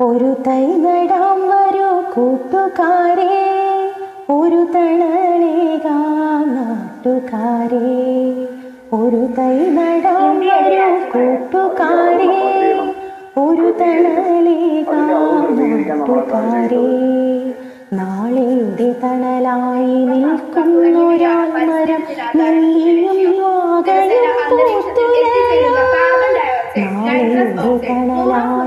ഒരു തൈ നടാം വരൂ കൂട്ടുകാരെ ഒരു തണലേകാം നാട്ടുകാരെ. ഒരു തൈ നടാം വരൂ കൂട്ടുകാരെ ഒരു തണലേകാം നാട്ടുകാരെ. നാളെയുടെ തണലായി നിൽക്കുന്നൊരാൾ മരം നെല്ലിയും വാകയും പൂത്തുലയാ നാളെയുടെ തണലായി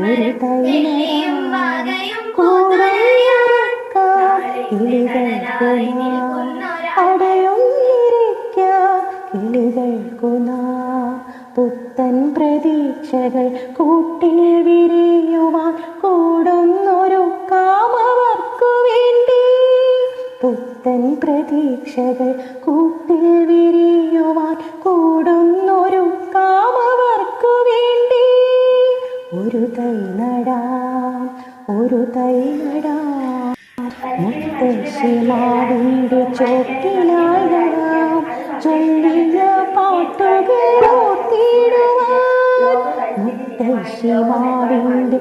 ഒരു പുത്തൻ പ്രതീക്ഷകൾ കൂട്ടിൽ വിരിയുവാൻ പുത്തൻ പ്രതീക്ഷകൾ കൂട്ടിൽ വിരിയുവാൻ കൂടുന്നൊരു കാമവർക്കു വേണ്ടി. ഒരു തൈ നടാം ഒരു തൈ നടാം. മുത്തശ്ശിമാവിന്റെ ചൊല്ലിയ പാട്ടുകൾ മുത്തശ്ശിമാവിന്റെ